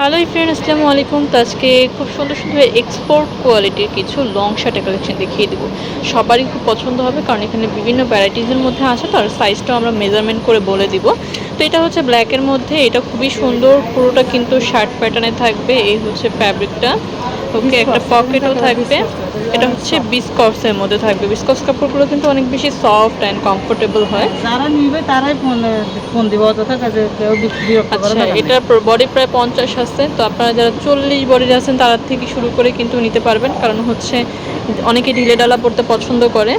Hello friend আসসালামু আলাইকুম তো আজকে খুব সুন্দর সুন্দর এক্সপোর্ট কোয়ালিটির কিছু লং শার্টের কালেকশন দেখিয়ে দেবো। সবারই খুব পছন্দ হবে, কারণ এখানে বিভিন্ন ভ্যারাইটিসের মধ্যে আছে তো আর সাইজটাও আমরা মেজারমেন্ট করে বলে দিব। তো এটা হচ্ছে ব্ল্যাকের মধ্যে, এটা খুবই সুন্দর। পুরোটা কিন্তু শার্ট প্যাটার্নে থাকবে, এই হচ্ছে ফ্যাব্রিকটা ওকে একটা পকেটও থাকবে। এটা হচ্ছে বিসকসের মধ্যে থাকবে। বিসকস কাপড়গুলো কিন্তু অনেক বেশি সফট অ্যান্ড কমফোর্টেবল হয়। যারা নিবে তারাই ফোন ফোন দিব অযথা কাজে কেউ আচ্ছা এটার বডি প্রায় পঞ্চাশ আছে। তো আপনারা যারা চল্লিশ বডির আছেন তার থেকে শুরু করে কিন্তু নিতে পারবেন। কারণ হচ্ছে অনেকে ঢিলে ডালা পড়তে পছন্দ করে।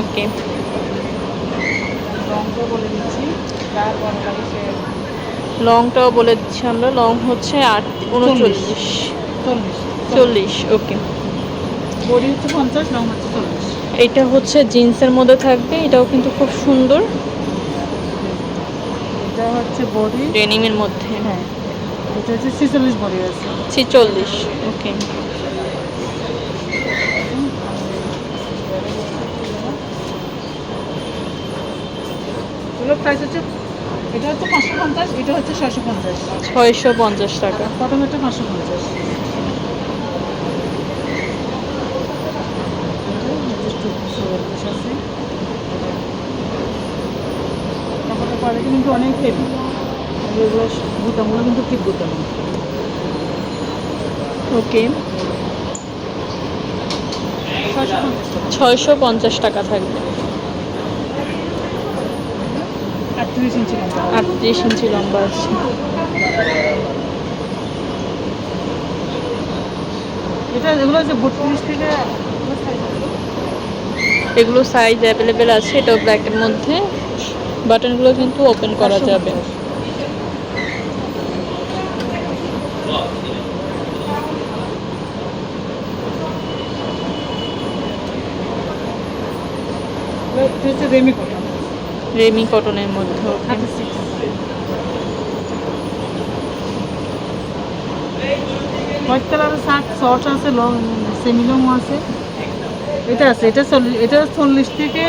ওকে। বলে দিচ্ছি। লংটাও বলে দিচ্ছি আমরা লং হচ্ছে আট উনচল্লিশ। চল্লিশ। ওকে। বডি হচ্ছে পঞ্চাশ হচ্ছে চল্লিশ। এটা হচ্ছে জিন্সের মধ্যে থাকবে এটাও কিন্তু খুব সুন্দর। এটা হচ্ছে বডি। ডেনিমের মধ্যে। হ্যাঁ। এটা হচ্ছে ছিচল্লিশ বডি আছে। ছিচল্লিশ ওকে। প্রাইস হচ্ছে এটা হচ্ছে পাঁচশো পঞ্চাশ এটা হচ্ছে ছশো পঞ্চাশ। ছয়শো পঞ্চাশ টাকা। প্রথম এটা পাঁচশো পঞ্চাশ। কিন্তু অনেক হেভি এগুলো বুতামগুলো কিন্তু ঠিক বুতাম ওকে। ছয়শো ছয়শো পঞ্চাশ টাকা থাকবে। আটত্রিশ ইঞ্চি লম্বা। আটত্রিশ ইঞ্চি লম্বা আছে। এটা এগুলো হচ্ছে বত্রিশ থেকে এগুলো সাইজ অ্যাভেলেবেল আছে এটাও ব্ল্যাকের মধ্যে। বাটনগুলো কিন্তু ওপেন করা যাবে। রেমি কটন রেমি কটনের মধ্যে হোয়াইট কালারের শার্ট শর্ট আছে লং সেমি লং আছে। এটা আছে এটা চল্লিশ এটা চল্লিশ থেকে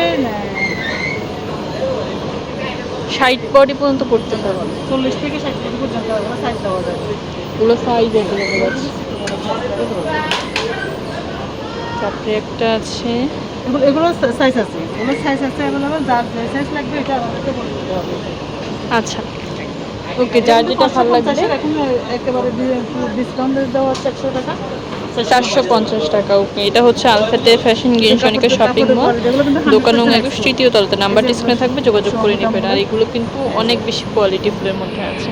ষাট বডি পর্যন্ত পারবে চল্লিশ থেকে ষাট পর্যন্ত সাইজ দেওয়া যায় এগুলো সাইজ আছে তারপরে একটা আছে। এগুলো এগুলো সাইজ আছে। এগুলো সাইজ আছে অ্যাভেলেবেল যার যে সাইজ লাগবে এটা আমাদেরকে বলে দিতে হবে। আচ্ছা। ওকে যার যেটা ভালো লাগবে। এখন একেবারে ডিসকাউন্ট দেওয়া হচ্ছে একশো টাকা। চারশো পঞ্চাশ টাকা ওকে এটা হচ্ছে আলফাতে ফ্যাশন সনিকা শপিং মল দোকান একুশ তৃতীয় তলাতে। নাম্বারটি স্ক্রিনে থাকবে যোগাযোগ করে নেবেন। আর এগুলো কিন্তু অনেক বেশি কোয়ালিটি ফুলের মধ্যে আছে।